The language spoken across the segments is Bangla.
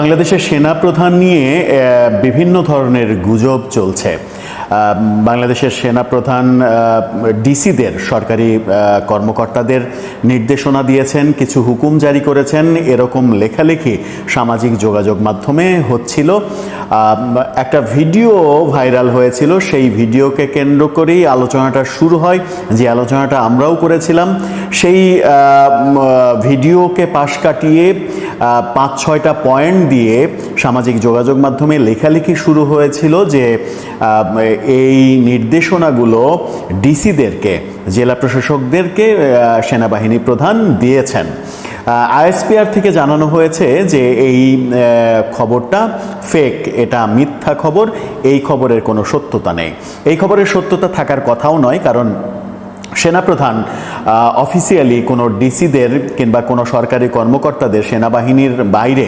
বাংলাদেশের সেনা প্রধান নিয়ে বিভিন্ন ধরনের গুজব চলছে। বাংলাদেশের সেনা প্রধান ডিসিদের সরকারি কর্মকর্তাদের নির্দেশনা দিয়েছেন, কিছু হুকুম জারি করেছেন। এরকম লেখালেখি সামাজিক যোগাযোগ মাধ্যমে হচ্ছিল। একটা ভিডিও ভাইরাল হয়েছিল, সেই ভিডিওকে কেন্দ্র করেই আলোচনাটা শুরু হয়, যে আলোচনাটা আমরাও করেছিলাম। সেই ভিডিওকে পাশ কাটিয়ে পাঁচ, ছয়টা পয়েন্ট দিয়ে সামাজিক যোগাযোগ মাধ্যমে লেখালেখি শুরু হয়েছিল যে এই নির্দেশনাগুলো ডিসিদেরকে, জেলা প্রশাসকদেরকে সেনাবাহিনী প্রধান দিয়েছেন। আইএসপিআর থেকে জানানো হয়েছে যে এই খবরটা ফেক এটা মিথ্যা খবর, এই খবরের কোনো সত্যতা নেই। এই খবরের সত্যতা থাকার কথাও নয়, কারণ সেনাপ্রধান অফিসিয়ালি কোনো ডিসিদের কিংবা কোনো সরকারি কর্মকর্তাদের সেনাবাহিনীর বাইরে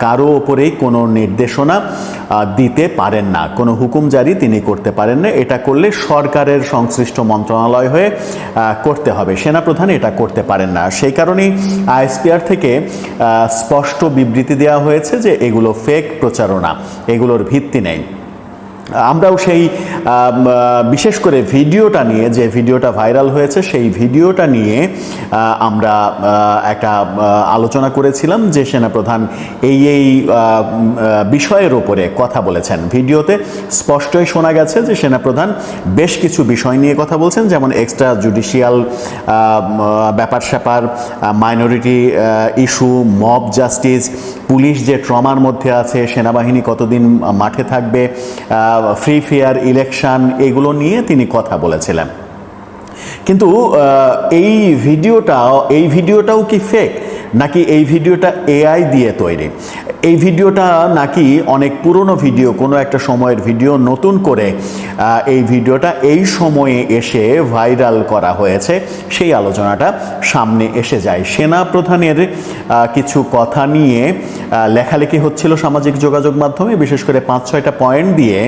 কারও ওপরেই কোনো নির্দেশনা দিতে পারেন না। কোনো হুকুম জারি তিনি করতে পারেন না। এটা করলে সরকারের সংশ্লিষ্ট মন্ত্রণালয় হয়ে করতে হবে। সেনাপ্রধান এটা করতে পারেন না। সেই কারণেই আইএসপিআর থেকে স্পষ্ট বিবৃতি দেওয়া হয়েছে যে এগুলো ফেক প্রচারণা, এগুলোর ভিত্তি নেই। আমরাও সেই বিশেষ করে ভিডিওটা নিয়ে যে ভিডিওটা ভাইরাল হয়েছে, সেই ভিডিওটা নিয়ে আমরা একটা আলোচনা করেছিলাম যে সেনাপ্রধান এই এই বিষয়ের ওপরে কথা বলেছেন। ভিডিওতে স্পষ্টই শোনা গেছে যে সেনাপ্রধান বেশ কিছু বিষয় নিয়ে কথা বলছেন, যেমন এক্সট্রা জুডিশিয়াল ব্যাপার স্যাপার minority issue mob justice police যে ট্রমার মধ্যে আছে, সেনাবাহিনী কতদিন মাঠে থাকবে ফ্রি ফেয়ার ইলেকশন এগুলো নিয়ে তিনি কথা বলেছিলেন। কিন্তু এই ভিডিওটাও এই ভিডিওটাও কি ফেক নাকি এই ভিডিওটা এআই দিয়ে তৈরি? এই ভিডিওটা নাকি অনেক পুরনো ভিডিও, কোনো একটা সময়ের ভিডিও নতুন করে এই ভিডিওটা এই সময়ে এসে ভাইরাল করা হয়েছে। সেই আলোচনাটা সামনে এসে যায়। সেনা প্রধানের কিছু কথা নিয়ে লেখালেখি হচ্ছিল সামাজিক যোগাযোগ মাধ্যমে, বিশেষ করে পাঁচ, ছয়টা পয়েন্ট দিয়ে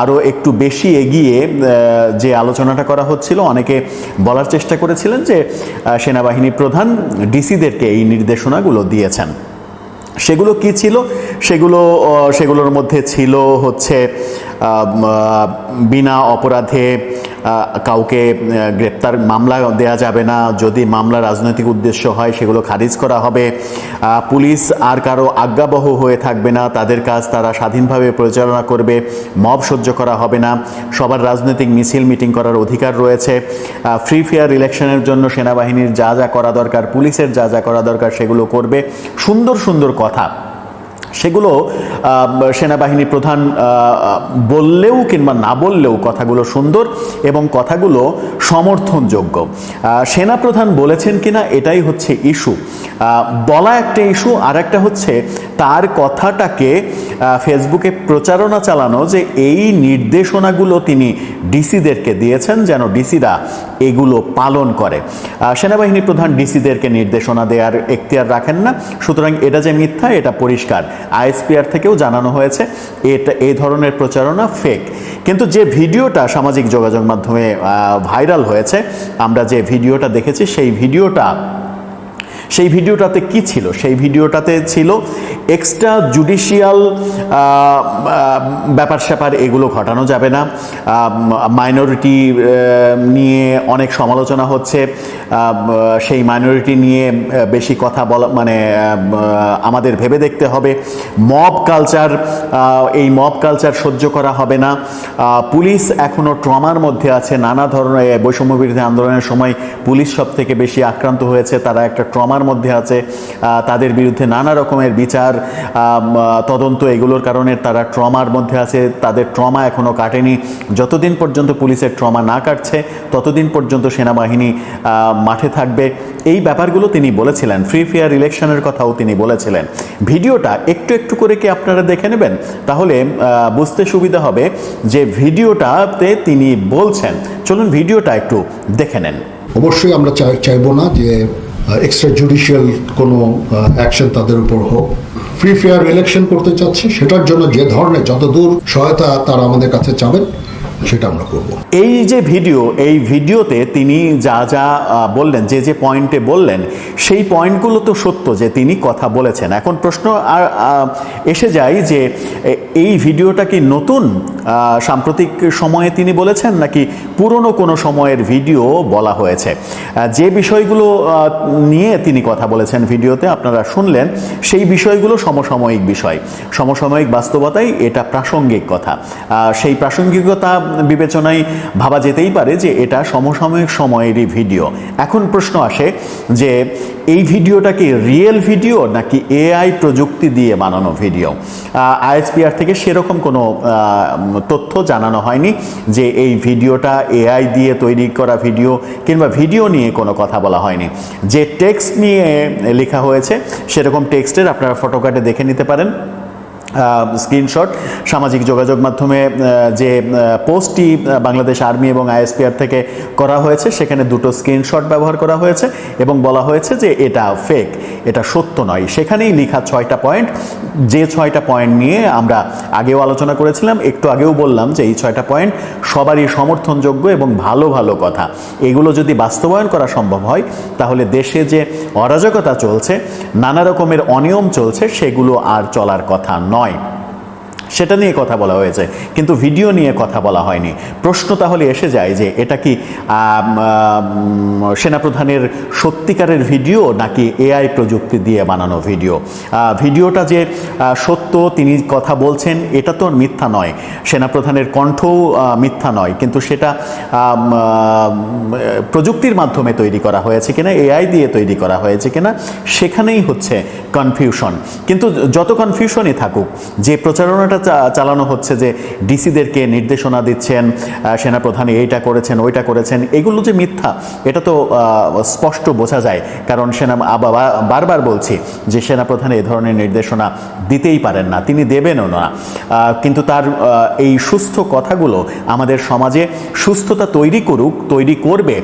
আরও একটু বেশি এগিয়ে যে আলোচনাটা করা হচ্ছিল, অনেকে বলার চেষ্টা করেছিলেন যে সেনাবাহিনী প্রধান ডিসিদেরকে এই নির্দেশনাগুলো দিয়েছেন। সেগুলো কি ছিল? সেগুলো সেগুলোর মধ্যে ছিল হচ্ছে বিনা অপরাধে কাউকে গ্রেপ্তার, মামলা দেয়া যাবে না। যদি মামলা রাজনৈতিক উদ্দেশ্য হয়, সেগুলো খারিজ করা হবে। পুলিশ আর কারও আজ্ঞাবহ হয়ে থাকবে না। তাদের কাজ তারা স্বাধীনভাবে পরিচালনা করবে। মব সহ্য করা হবে না। সবার রাজনৈতিক মিছিল মিটিং করার অধিকার রয়েছে। ফ্রি ফেয়ার ইলেকশনের জন্য সেনাবাহিনীর যা যা করা দরকার, পুলিশের যা যা করা দরকার, সেগুলো করবে। সুন্দর সুন্দর কথা। সেগুলো সেনাবাহিনী প্রধান বললেও কিংবা না বললেও কথাগুলো সুন্দর এবং কথাগুলো সমর্থনযোগ্য। আহ, সেনাপ্রধান বলেছেন কিনা এটাই হচ্ছে ইস্যু। বলা একটা ইস্যু আর একটা হচ্ছে তার কথাটাকে ফেসবুকে প্রচারণা চালানো যে এই নির্দেশনাগুলো তিনি ডিসিদেরকে দিয়েছেন যেন ডিসিরা এগুলো পালন করে। সেনাবাহিনী প্রধান ডিসিদেরকে নির্দেশনা দেওয়ার এখতিয়ার রাখেন না। সুতরাং এটা যে মিথ্যা এটা পরিষ্কার। আইএসপিআর থেকেও জানানো হয়েছে, এটা এই ধরনের প্রচারণা ফেক কিন্তু যে ভিডিওটা সামাজিক যোগাযোগ মাধ্যমে ভাইরাল হয়েছে, আমরা যে ভিডিওটা দেখেছি, সেই ভিডিওটা সেই ভিডিওটাতে কি ছিল? সেই ভিডিওটাতে ছিল এক্সট্রা জুডিশিয়াল ব্যাপার স্যাপার এগুলো ঘটানো যাবে না। মাইনরিটি নিয়ে অনেক সমালোচনা হচ্ছে। সেই মাইনরিটি নিয়ে বেশি কথা বলা মানে আমাদের ভেবে দেখতে হবে। মব কালচার এই মব কালচার সহ্য করা হবে না। পুলিশ এখনও ট্রমার মধ্যে আছে। নানা ধরনের বৈষম্য বিরোধী আন্দোলনের সময় পুলিশ সব থেকে বেশি আক্রান্ত হয়েছে। তারা একটা ট্রমার মধ্যে আছে তাদের বিরুদ্ধে নানা রকমের বিচার তদন্ত, এগুলোর কারণে তারা ট্রমার মধ্যে আছে, তাদের ট্রমা এখনও কাটেনি। যতদিন পর্যন্ত পুলিশের ট্রমা না কাটছে, ততদিন পর্যন্ত সেনাবাহিনী মাঠে থাকবে। এই ব্যাপারগুলো তিনি বলেছিলেন ফ্রি ফেয়ার ইলেকশনের কথাও তিনি বলেছিলেন। ভিডিওটা একটু একটু করে কি আপনারা দেখে নেবেন? তাহলে বুঝতে সুবিধা হবে যে ভিডিওটাতে তিনি বলছেন। চলুন ভিডিওটা একটু দেখে নেন। অবশ্যই আমরা চাই চাইব না যে এক্সট্রা জুডিশিয়াল কোনো অ্যাকশন তাদের উপর হোক। ফ্রি ফেয়ার ইলেকশন করতে চাচ্ছে, সেটার জন্য যে ধরনের যতদূর সহায়তা তারা আমাদের কাছে চাবেন। সেটা আমরা করব। এই যে ভিডিও, এই ভিডিওতে তিনি যা যা বললেন, যে যে পয়েন্টে বললেন, সেই পয়েন্টগুলো তো সত্য যে তিনি কথা বলেছেন। এখন প্রশ্ন, আর এসে যায় যে এই ভিডিওটা কি নতুন? সাম্প্রতিক সময়ে তিনি বলেছেন নাকি পুরনো কোনো সময়ের ভিডিও বলা হয়েছে? যে বিষয়গুলো নিয়ে তিনি কথা বলেছেন ভিডিওতে, আপনারা শুনলেন, সেই বিষয়গুলো সমসাময়িক বিষয়। সমসাময়িক বাস্তবতাই এটা প্রাসঙ্গিক কথা। সেই প্রাসঙ্গিকতা বিবেচনায় ভাবা যেতেই পারে যে এটা সমসাময়িক সময়েরই ভিডিও। এখন প্রশ্ন আসে যে এই ভিডিওটা কি রিয়েল ভিডিও নাকি এআই প্রযুক্তি দিয়ে বানানো ভিডিও? আইএসপিআর থেকে সেরকম কোনো তথ্য জানানো হয়নি যে এই ভিডিওটা এআই দিয়ে তৈরি করা ভিডিও কিংবা ভিডিও নিয়ে কোনো কথা বলা হয়নি। যে টেক্সট নিয়ে লেখা হয়েছে সেরকম টেক্সটের আপনারা ফটোকার্ডে দেখে নিতে পারেন। স্ক্রিনশট সামাজিক যোগাযোগ মাধ্যমে যে পোস্টটি বাংলাদেশ আর্মি এবং আইএসপিআর থেকে করা হয়েছে, সেখানে দুটো স্ক্রিনশট ব্যবহার করা হয়েছে এবং বলা হয়েছে যে এটা ফেক এটা সত্য নয়। সেখানেই লেখা ছয়টা পয়েন্ট যে ছয়টা পয়েন্ট নিয়ে আমরা আগেও আলোচনা করেছিলাম, একটু আগেও বললাম যে এই ছয়টা পয়েন্ট সবারই সমর্থনযোগ্য এবং ভালো ভালো কথা। এগুলো যদি বাস্তবায়ন করা সম্ভব হয়, তাহলে দেশে যে অরাজকতা চলছে, নানা রকমের অনিয়ম চলছে, সেগুলো আর চলার কথা নয়। নয় সেটা নিয়ে কথা বলা হয়েছে, কিন্তু ভিডিও নিয়ে কথা বলা হয়নি। প্রশ্ন তাহলে এসে যায় যে এটা কি সেনাপ্রধানের সত্যিকারের ভিডিও নাকি এআই প্রযুক্তি দিয়ে বানানো ভিডিও? ভিডিওটা যে সত্য, তিনি কথা বলছেন, এটা তো মিথ্যা নয়। সেনাপ্রধানের কণ্ঠও মিথ্যা নয়, কিন্তু সেটা প্রযুক্তির মাধ্যমে তৈরি করা হয়েছে কিনা, এআই দিয়ে তৈরি করা হয়েছে কিনা, সেখানেই হচ্ছে কনফিউশন কিন্তু যত কনফিউশনই থাকুক, যে প্রচারণাটা চালানো হচ্ছে যে ডিসিদেরকে নির্দেশনা দিচ্ছেন সেনাপ্রধান এইটা করেছেন, ওইটা করেছেন, এগুলো যে মিথ্যা, এটা তো স্পষ্ট বোঝা যায়। কারণ সেনা বারবার বলছি যে সেনাপ্রধান এই ধরনের নির্দেশনা দিতেই পারেন না, তিনি দেবেনও না। কিন্তু তার এই সুস্থ কথাগুলো আমাদের সমাজে সুস্থতা তৈরি করুক, তৈরি করবে,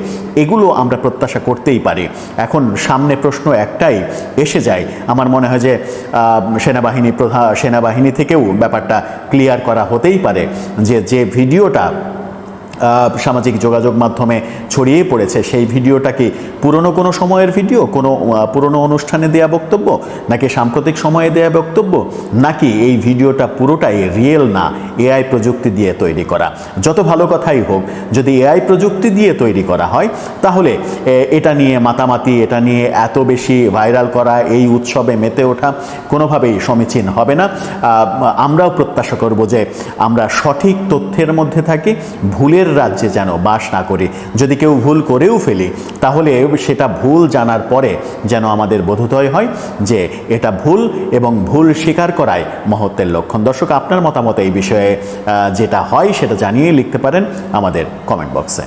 এগুলো আমরা প্রত্যাশা করতেই পারি। এখন সামনে প্রশ্ন একটাই এসে যায়, আমার মনে হয় যে সেনাবাহিনী প্রধান সেনাবাহিনী থেকেও ব্যাপারটা ক্লিয়ার করা হতেই পারে যে যে ভিডিওটা সামাজিক যোগাযোগ মাধ্যমে ছড়িয়ে পড়েছে। সেই ভিডিওটা কি পুরনো কোনো সময়ের ভিডিও? কোনো পুরনো অনুষ্ঠানে দেয়া বক্তব্য? নাকি সাম্প্রতিক সময়ে দেয়া বক্তব্য? নাকি এই ভিডিওটা পুরোটাই রিয়েল না এআই প্রযুক্তি দিয়ে তৈরি করা? যত ভালো কথাই হোক, যদি এআই প্রযুক্তি দিয়ে তৈরি করা হয়, তাহলে এটা নিয়ে মাতামাতি, এটা নিয়ে এত বেশি ভাইরাল করা, এই উৎসবে মেতে ওঠা কোনোভাবেই সমীচীন হবে না। আমরাও প্রত্যাশা করব যে আমরা সঠিক তথ্যের মধ্যে থাকি, ভুলের রাজ্যে যেন বাস না করি। যদি কেউ ভুল করেও ফেলি, তাহলে সেটা ভুল জানার পরে যেন আমাদের বোধোদয় হয় যে এটা ভুল এবং ভুল স্বীকার করায় মহত্বের লক্ষণ। দর্শক, আপনার মতামত এই বিষয়ে যেটা হয় সেটা জানিয়ে লিখতে পারেন আমাদের কমেন্ট বক্সে